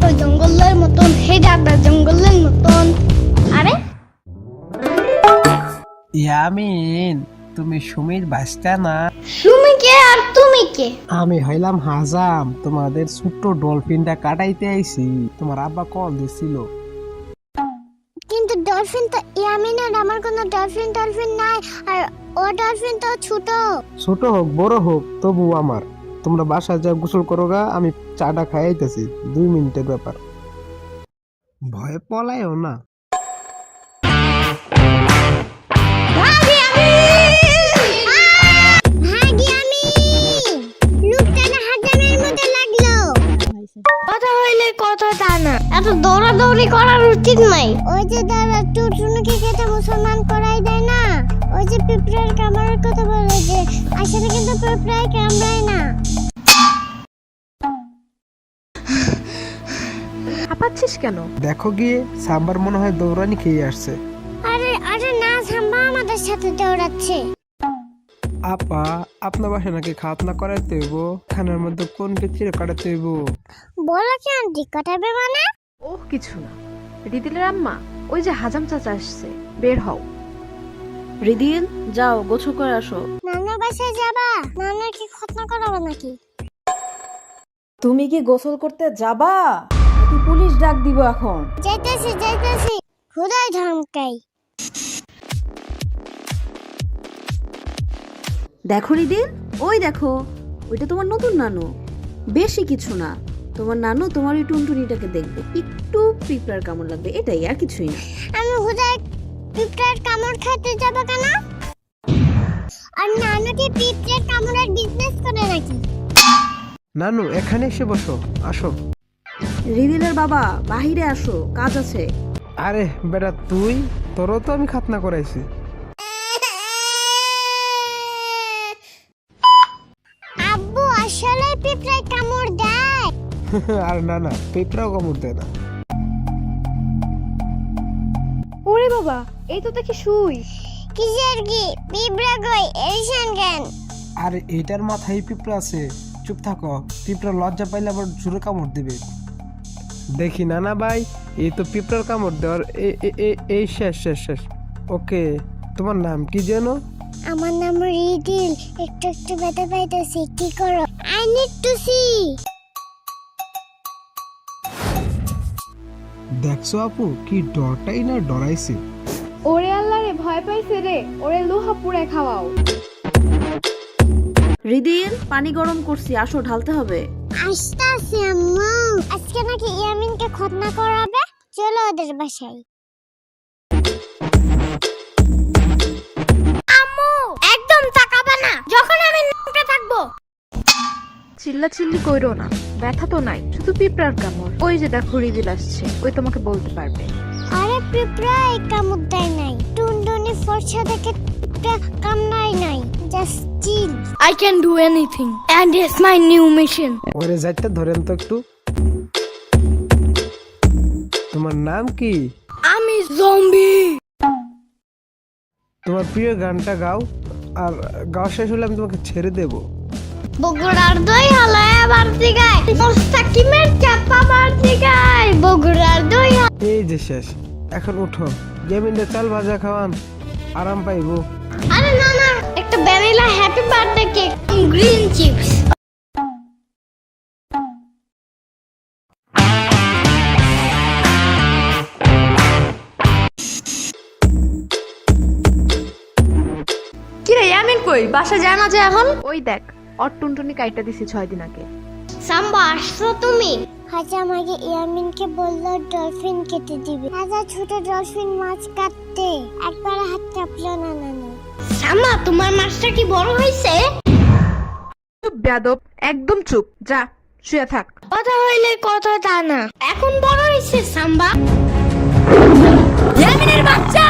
তো জঙ্গলের মতন হে দাদা জঙ্গলের মতন। আরে? ইয়ামিন তুমি সুমির না? তুমি কে আর তুমি কে? আমি হইলাম হাজাম তোমাদের ছোট্ট ডলফিনটা কাটাইতে আইছি। তোমার আব্বা কল দিছিল। কিন্তু ডলফিন তো ইয়ামিন আর আমার কোনো ডলফিন ডলফিন নাই আর ও ডলফিন তো ছোট। ছোট হোক বড় হোক তবু আমার। তোমরা বাসায় যা গোসল করো গা, আমি চাটা খাইতেছি দুই মিনিটের ব্যাপার। ভয় পলায়ও না। কথা হইলে কথা এত দৌড়াদৌড়ি করার নাই। ওই যে মুসলমান করাই দেয় না। ওই যে বলে যে, আসলে কিন্তু পিঁপড়ায় কামড়ায় না। হাঁপাচ্ছিস কেন? দেখো গিয়ে সাম্বার মনে হয় দৌড়ানি খেয়ে আসছে। আরে আরে না সাম্বা আমাদের সাথে দৌড়াচ্ছে। আপা আপনার বাসায় নাকি খাতনা করাইতে হইব? খানার মধ্যে কোন চিড়ে কাটাতে হইব? বলো কি আন্টি কাটাবে মানে? ওহ কিছু না। রিদিলের আম্মা ওই যে হাজাম চাচা আসছে বের হও। রিদিল যাও গোছল করে আসো। নানার বাসায় যাবা? নানার কি খতনা করাবো নাকি? তুমি কি গোসল করতে যাবা? নাকি পুলিশ ডাক দিব এখন? যাইতেছি যাইতেছি। খুদাই ধমকাই। দেখো রিদিল ওই দেখো ওইটা তোমার নতুন নানু। বেশি কিছু না তোমার নানু তোমার ওই টুনটুনিটাকে দেখবে। একটু পিঁপড়ার কামড় লাগবে এটাই আর কিছুই না। আমি খুদাই পিঁপড়ার কামড় খেতে যাব কেন? আর নানু কি পিঁপড়ার কামড়ের বিজনেস করে নাকি? নানু এখানে এসে বসো আসো। রিদিলের বাবা বাহিরে আসো কাজ আছে। আরে বেটা তুই? তোরও তো আমি খাতনা করাইছি। আব্বু আসলে পিঁপড়ায় কামড় দেয়। আর না না পেঁপড়াও কামড় দেয় না। ওরে বাবা এই তো দেখি শুই। কিসের কি? পিঁপড়া কই? এরিশান কেন আর এটার মাথায় পিঁপড়া আছে। চুপ থাকো পিঁপড়া লজ্জা পাইলে আবার জোরে কামড় দিবে। দেখি না না ভাই এই তো পিঁপড়ার কামড় দেওয়ার এই শেষ শেষ শেষ। ওকে তোমার নাম কি যেন? আমার নাম রিদিল একটু একটু ব্যথা পাইতেছি কি করো? আই নিড টু সি দেখছ আপু কি ডরটাই না ডরাইছে। ওরে আল্লাহ রে ভয় পাইছে রে ওরে লোহা পুড়ে খাওয়াও। রিদিল পানি গরম করছি আসো ঢালতে হবে। আসতে আছে আম্মু। আজকে নাকি ইয়ামিনকে খতনা করাবে? চলো ওদের বাসায়। আম্মু একদম তাকাবে না। যখন আমি নোংরা থাকব। চিল্লা চিল্লি কইরো না। ব্যথা তো নাই শুধু পিঁপড়ার কামড়। ওই যে দেখো রিদিল আসছে ওই তোমাকে বলতে পারবে। আরে পিঁপড়া এই কামড় দেয় নাই। টুনটুনি ফর্সা দেখে পিঁপড়া কামড়ায় নাই। Just chill I can do anything. And it's my new mission. ওরে যাইতে ধরেন তো একটু। তোমার নাম কি? I'm জম্বি তোমার প্রিয় গানটা গাও আর গাওয়া শেষ হলে আমি তোমাকে ছেড়ে দেবো। বগুড়ার দই হালায় আবার দিগায় মোস্তাকিমের চাপা বার দিগায় বগুড়ার দই এই যে শেষ এখন উঠো। গেমিনটা চাল ভাজা খাওয়ান আরাম পাইবো। আরে না না কই? বাসা যায় না যে এখন? ওই দেখ অর টুনটুনি কাইটা দিছি ছয় দিন আগে। সাম্বা আসছো তুমি? হাজা আমাকে ইয়ামিনকে বলল ডলফিন কেটে দিবে। হাজা ছোট ডলফিন মাছ কাটতে। একবার হাত চাপলো না নানু। সাম্বা তোমার মাছটা কি বড় হয়েছে? চুপ বেয়াদব একদম চুপ। যা শুয়ে থাক। কথা হইলে কথা তা না। এখন বড় হয়েছে সাম্বা। ইয়ামিনের বাচ্চা!